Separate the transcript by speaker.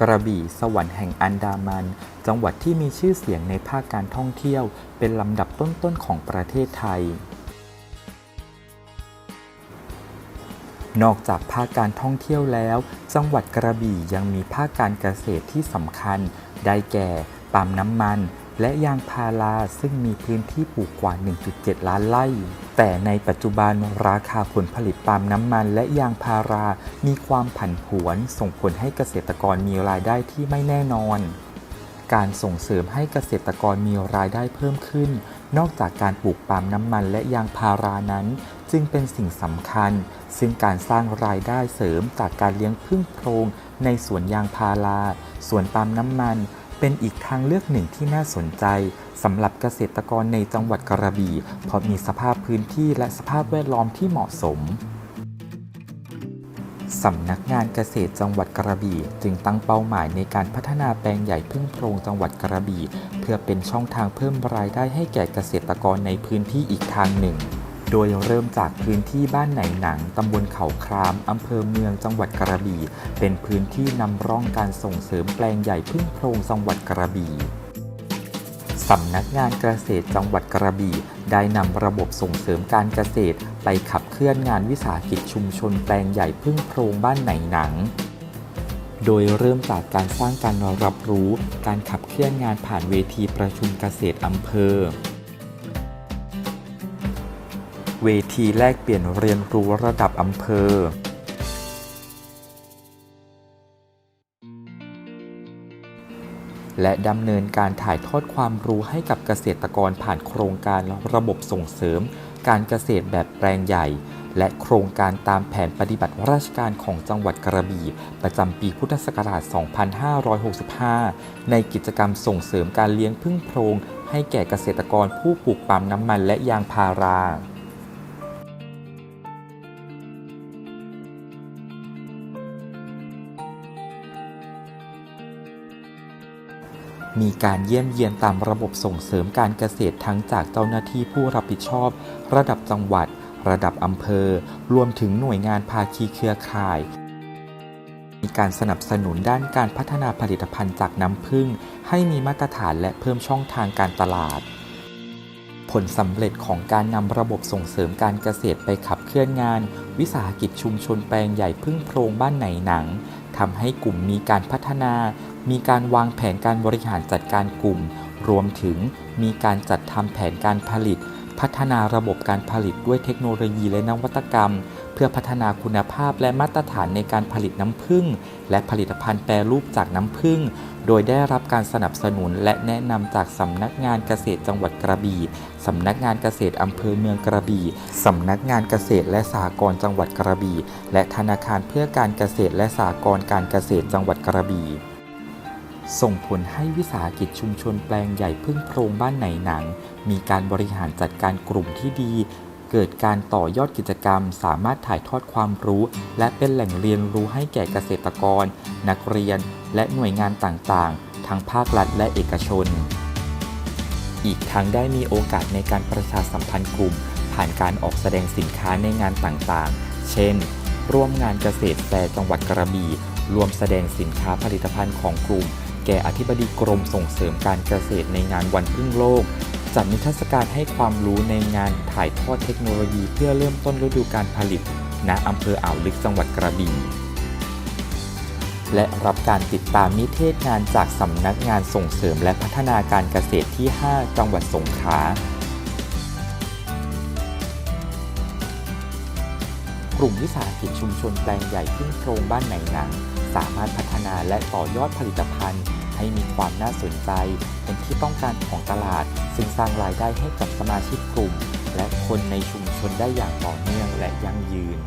Speaker 1: กระบี่สวรรค์แห่งอันดามัน จังหวัดที่มีชื่อเสียงในภาคการท่องเที่ยว เป็นลำดับต้นๆของประเทศไทย นอกจากภาคการท่องเที่ยวแล้ว จังหวัดกระบี่ยังมีภาคการเกษตรที่สำคัญ ได้แก่ปาล์มน้ำมัน และยางพาราซึ่งมีพื้นที่ปลูกกว่า 1.7 ล้านไร่ แต่ในปัจจุบันราคาผลผลิตปาล์มน้ำมันและยางพารามีความผันผวนส่งผลให้เกษตรกรมีรายได้ที่ไม่แน่นอน การส่งเสริมให้เกษตรกรมีรายได้เพิ่มขึ้น นอกจากการปลูกปาล์มน้ำมันและยางพารานั้น จึงเป็นสิ่งสำคัญ ซึ่งการสร้างรายได้เสริมจากการเลี้ยงพึ่งโพรงในสวนยางพารา สวนปาล์มน้ำมัน เป็นอีกทางเลือกหนึ่งที่น่าสนใจสำหรับเกษตรกรในจังหวัดกระบี่เพราะมีสภาพพื้นที่และสภาพแวดล้อมที่เหมาะสมสำนักงานเกษตรจังหวัดกระบี่จึงตั้งเป้าหมายในการพัฒนาแปลงใหญ่พึ่งโพรงจังหวัดกระบี่เพื่อเป็นช่องทางเพิ่มรายได้ให้แก่เกษตรกรในพื้นที่อีกทางหนึ่ง โดยเริ่มจากพื้นที่บ้านไหนหนังตำบลเขาคราม อำเภอเมืองจังหวัดกระบี่ เป็นพื้นที่นำร่องการส่งเสริมแปลงใหญ่พึ่งโพรงจังหวัดกระบี่สำนักงานเกษตรจังหวัดกระบี่ ได้นำระบบส่งเสริมการเกษตร ไปขับเคลื่อนงานวิสาหกิจชุมชนแปลงใหญ่พึ่งโพรงบ้านไหนหนังโดยเริ่มจากการสร้างการรับรู้ การขับเคลื่อนงานผ่านเวทีประชุมเกษตรอำเภอ เวทีแลกเปลี่ยนเรียนรู้ระดับอำเภอ และดำเนินการถ่ายทอดความรู้ให้กับเกษตรกรผ่านโครงการระบบส่งเสริม การเกษตรแบบแปลงใหญ่ และโครงการตามแผนปฏิบัติราชการของจังหวัดกระบี่ ประจำปีพุทธศักราช 2565 ในกิจกรรมส่งเสริมการเลี้ยงพึ่งโพรงให้แก่เกษตรกรผู้ปลูกปาล์มน้ำมันและยางพารา มีการเยี่ยมเยียนตามระบบส่งเสริมการเกษตรทั้งจากเจ้าหน้าที่ผู้รับผิดชอบ ระดับจังหวัด ระดับอำเภอ รวมถึงหน่วยงานภาคีเครือข่าย มีการสนับสนุนด้านการพัฒนาผลิตภัณฑ์จากน้ำผึ้งให้มีมาตรฐานและเพิ่มช่องทางการตลาด ผลสำเร็จของการนำระบบส่งเสริมการเกษตรไปขับเคลื่อนงาน วิสาหกิจชุมชนแปลงใหญ่พึ่งโพรงบ้านไหนหนัง ทำให้กลุ่มมีการพัฒนา มีการวางแผนการบริหารจัดการกลุ่ม รวมถึงมีการจัดทำแผนการผลิต พัฒนาระบบการผลิตด้วยเทคโนโลยีและนวัตกรรม เพื่อพัฒนาคุณภาพและมาตรฐานในการผลิตน้ำผึ้งและผลิตภัณฑ์แปรรูปจากน้ำผึ้ง โดยได้รับการสนับสนุนและแนะนำจากสำนักงานเกษตรจังหวัดกระบี่สำนักงานเกษตรอำเภอเมืองกระบี่สำนักงานเกษตรและสหกรณ์จังหวัดกระบี่ และธนาคารเพื่อการเกษตรและสหกรณ์การเกษตรจังหวัดกระบี่ส่งผลให้วิสาหกิจชุมชนแปลงใหญ่พึ่งโพรงบ้านไหนหนัง มีการบริหารจัดการกลุ่มที่ดี เกิดการต่อยอดกิจกรรม สามารถถ่ายทอดความรู้ และเป็นแหล่งเรียนรู้ให้แก่เกษตรกร นักเรียน และหน่วยงานต่างๆ ทั้งภาครัฐและเอกชน อีกทั้งได้มีโอกาสในการประชาสัมพันธ์กลุ่ม ผ่านการออกแสดงสินค้าในงานต่างๆ เช่น ร่วมงานเกษตรแฟร์จังหวัดกระบี่รวมแสดงสินค้าผลิตภัณฑ์ของกลุ่ม แก่อธิบดีกรมส่งเสริมการเกษตรในงานวันพึ่งโลก จัดนิทรรศการให้ความรู้ในงานถ่ายทอดเทคโนโลยีเพื่อเริ่มต้นฤดูการผลิต ณ อำเภออ่าวลึกจังหวัดกระบี่ และรับการติดตามนิเทศงานจากสำนักงานส่งเสริมและพัฒนาการเกษตรที่ 5 จังหวัดสงขลา กลุ่มวิสาหกิจชุมชนแปลงใหญ่พึ่งโพรงบ้านไหนหนังสามารถพัฒนาและต่อยอดผลิตภัณฑ์ ให้มีความน่าสนใจ เป็นที่ต้องการของตลาด ซึ่งสร้างรายได้ให้กับสมาชิกกลุ่ม และคนในชุมชนได้อย่างต่อเนื่องและยั่งยืน